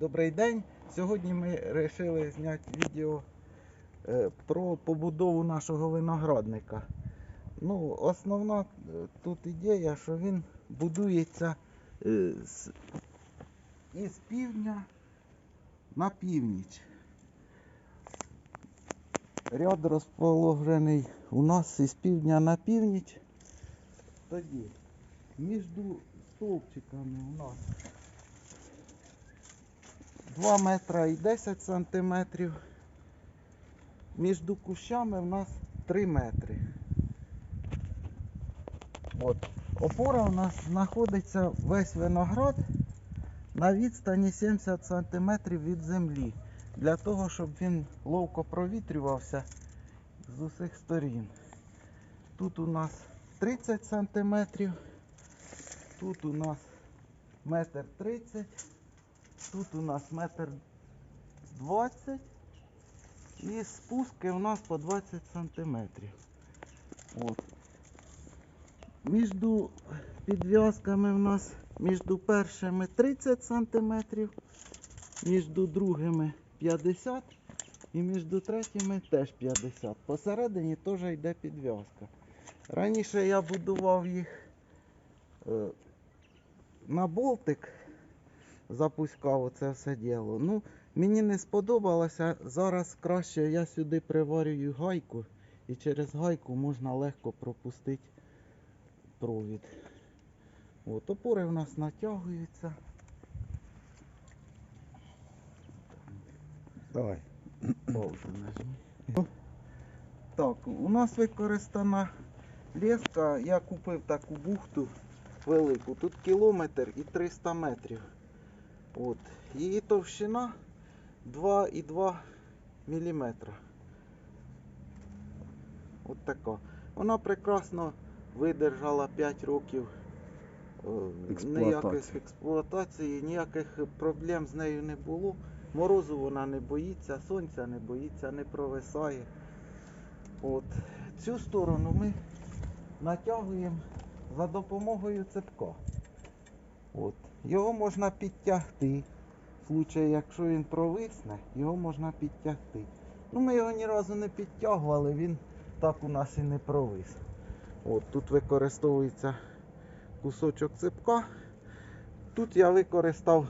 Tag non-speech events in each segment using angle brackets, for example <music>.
Добрий день. Сьогодні ми вирішили зняти відео е, про побудову нашого виноградника. Ну, основна е, тут ідея, що він будується е, з, із півдня на північ. Ряд розположений у нас із півдня на північ. Тоді між стовпчиками у нас 2 метра і 10 сантиметрів. Між кущами в нас 3 метри. От. Опора у нас знаходиться весь виноград на відстані 70 сантиметрів від землі. Для того, щоб він ловко провітрювався з усіх сторін. Тут у нас 30 сантиметрів. Тут у нас метр 30. Тут у нас метр 20 і спуски у нас по 20 сантиметрів. От. Між підв'язками у нас між першими 30 сантиметрів, між другими 50 і між третіми теж 50. Посередині теж йде підв'язка. Раніше я будував їх е, на болтик запускав оце все діло. Ну, мені не сподобалося. Зараз краще я сюди приварюю гайку і через гайку можна легко пропустити провід. От, опори в нас натягуються. Давай. Паузу нажми. Так, у нас використана леска. Я купив таку бухту велику. Тут кілометр і 300 метрів. От. Її товщина 2,2 мм. От така. Вона прекрасно видержала 5 років е, ніяких експлуатації, ніяких проблем з нею не було. Морозу вона не боїться, сонця не боїться, не провисає. От. Цю сторону ми натягуємо за допомогою цепка. От. Його можна підтягти. В случаї, якщо він провисне, його можна підтягти. Ну, ми його ні разу не підтягували, він так у нас і не провис. От, тут використовується кусочок цепка. Тут я використав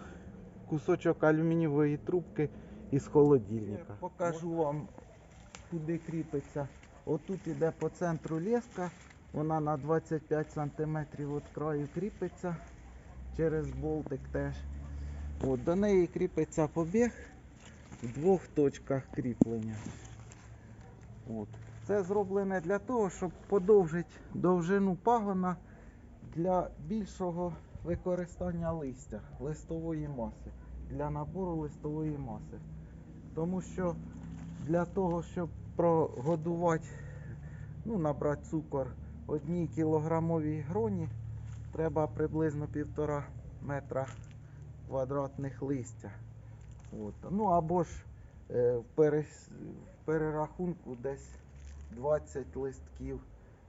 кусочок алюмінієвої трубки із холодильника. Покажу вам, куди кріпиться. Отут іде по центру леска, вона на 25 см від краю кріпиться через болтик теж. От, до неї кріпиться побіг в двох точках кріплення. От. Це зроблене для того, щоб подовжити довжину пагона для більшого використання листя, листової маси, для набору листової маси. Тому що для того, щоб прогодувати, ну, набрати цукор одній кілограмовій гроні, треба приблизно півтора метра квадратних листя. От. Ну або ж е, в, перес- в перерахунку десь 20 листків,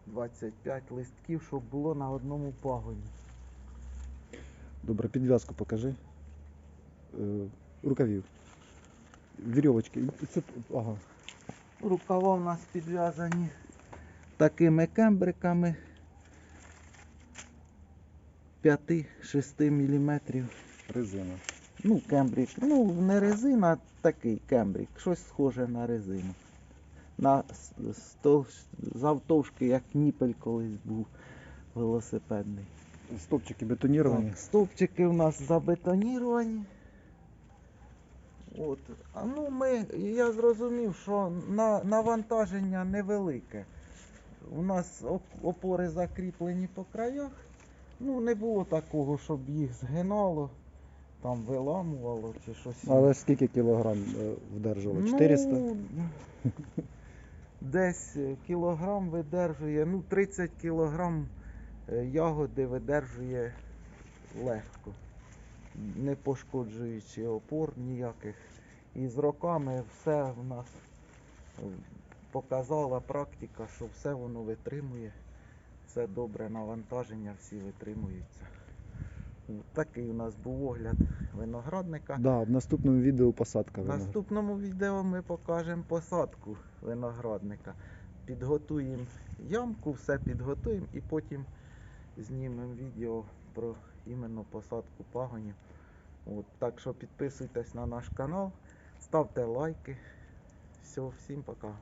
25 листків, щоб було на одному пагоні. Добре, підв'язку покажи. Е, рукавів. Вірьовочки. Це, ага. Рукава у нас підв'язані такими кембриками 5-6 мм. Резина. Ну, кембрик. Ну, не резина, а такий кембрик. Щось схоже на резину. На завтовшки, як ніпель колись був велосипедний. Стопчики бетоніровані. Так, стовпчики у нас забетоніровані. От. А ну ми, я зрозумів, що на, навантаження невелике. У нас опори закріплені по краях. Ну, не було такого, щоб їх згинало, там виламувало чи щось. Але ж скільки кілограм е, вдержало? 400? Ну, <laughs> десь е, кілограм видержує, ну 30 кілограм е, ягоди видержує легко, не пошкоджуючи опор ніяких. І з роками все в нас е, показала практика, що все воно витримує. Це добре навантаження, всі витримуються. Такий у нас був огляд виноградника. Да, в наступному відео посадка В наступному відео ми покажемо посадку виноградника. Підготуємо ямку, все підготуємо і потім знімемо відео про іменно посадку пагонів. От, так що підписуйтесь на наш канал, ставте лайки. Все, всім пока.